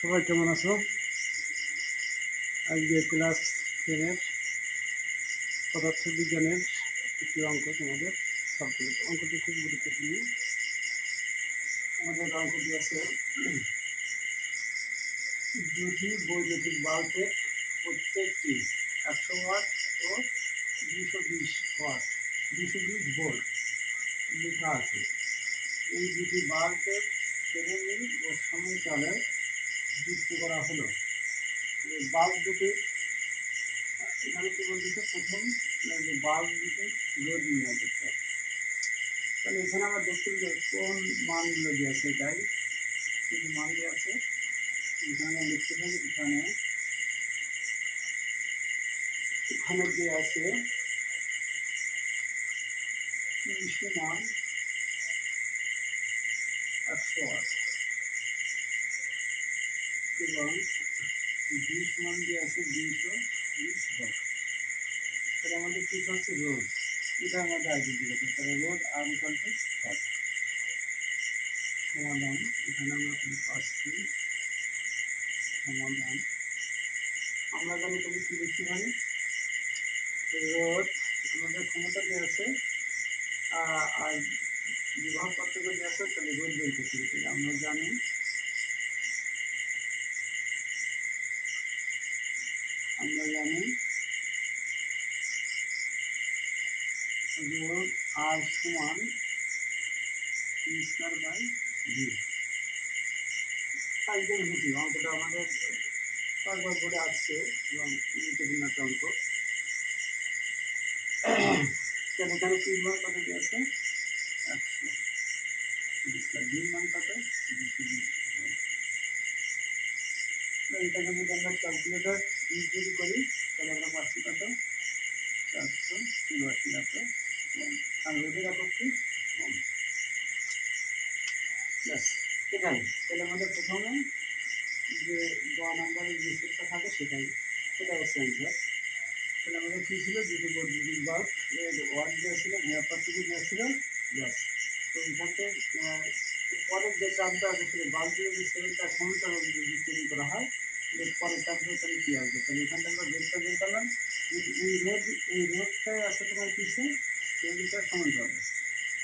সবাই কেমন আছো? আজকে ক্লাস টেনের পদার্থ বিজ্ঞানের একটি অঙ্ক তোমাদের সবগুলো। অঙ্কটি খুব গুরুত্বপূর্ণ। আমাদের অঙ্কটি আছে, দুটি বৈদ্যুতিক বাল্বের প্রত্যেকটি একশো ওয়াট ও দুশো বিশ ওয়াট, দুশো বিশ ভোল্ট লেখা আছে। এই দুটি বাল্বের শ্রেণি ও সময়কালে যুক্ত করা হলো। বাল্ব দুটি, এখানে কি বলতেছে প্রথম বাল্ব দুটি লোড নিয়ে করতে হবে তাহলে এখানে আমরা দেখতে যে কোন মানগুলো দিয়ে আছে এটাই কিছু মান দিয়ে আছে এখানে লিখতে হবে এখানে এখানে যে আছে মান একশো আট। এবং বিশ মান দিয়ে আছে দুইশো বিশ ভোল্ট তাহলে আমাদের কী হচ্ছে রোদ এটা আমাদের আগে দিকে তাহলে রোদ আর এখানে হট সমাধান। এখানে আমরা পাচ্ছি। সমাধান। আমরা জানি তুমি কী লিখতে পারি? রোদ আমাদের ক্ষমতা দিয়ে আছে আর বিবাহ পার্থক্য দিয়ে আছে, তাহলে রোদ বের করতে আমরা জানি আমরা জানি আর সমান স্কোয়ার বাই ভি একদম বুঝি অঙ্কটা আমাদের কয়েকবার করে আসছে এবং গুরুত্বপূর্ণ একটা অঙ্ক তাহলে এখানে পি মান কত কি আছে একশো মান এটাকে আমরা ক্যালকুলেটার যদি করি, তাহলে আমরা পাচ্ছি কত চারশো চুরাশি এত আর রোদের আপত্তি? ব্যাস, এটাই। তাহলে আমাদের প্রথমে যে গ নম্বরের যে সেটটা থাকে সেটাই সেটা হচ্ছে অ্যান্সার তাহলে আমাদের কী ছিল? দুটো বৈদ্যুতিক বাল্ব এর ওয়াট দেওয়া ছিল নিরাপদ থেকে দেওয়া ছিল, ব্যাস। তো এখান পরের যে চাপটা আছে সেই বাল্বের যে সমস্যা যদি তৈরি করা হয় পরের তাহলে আসবে? তাহলে এখানটা আমরা এই রোড এই তোমার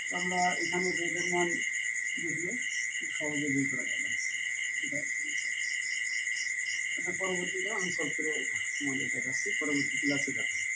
তো আমরা এখানে রোডের দেখলে সহজে করা এটা পরবর্তীতে আমি সব করে তোমাদের দেখাচ্ছি। পরবর্তী ক্লাসে দেখাচ্ছি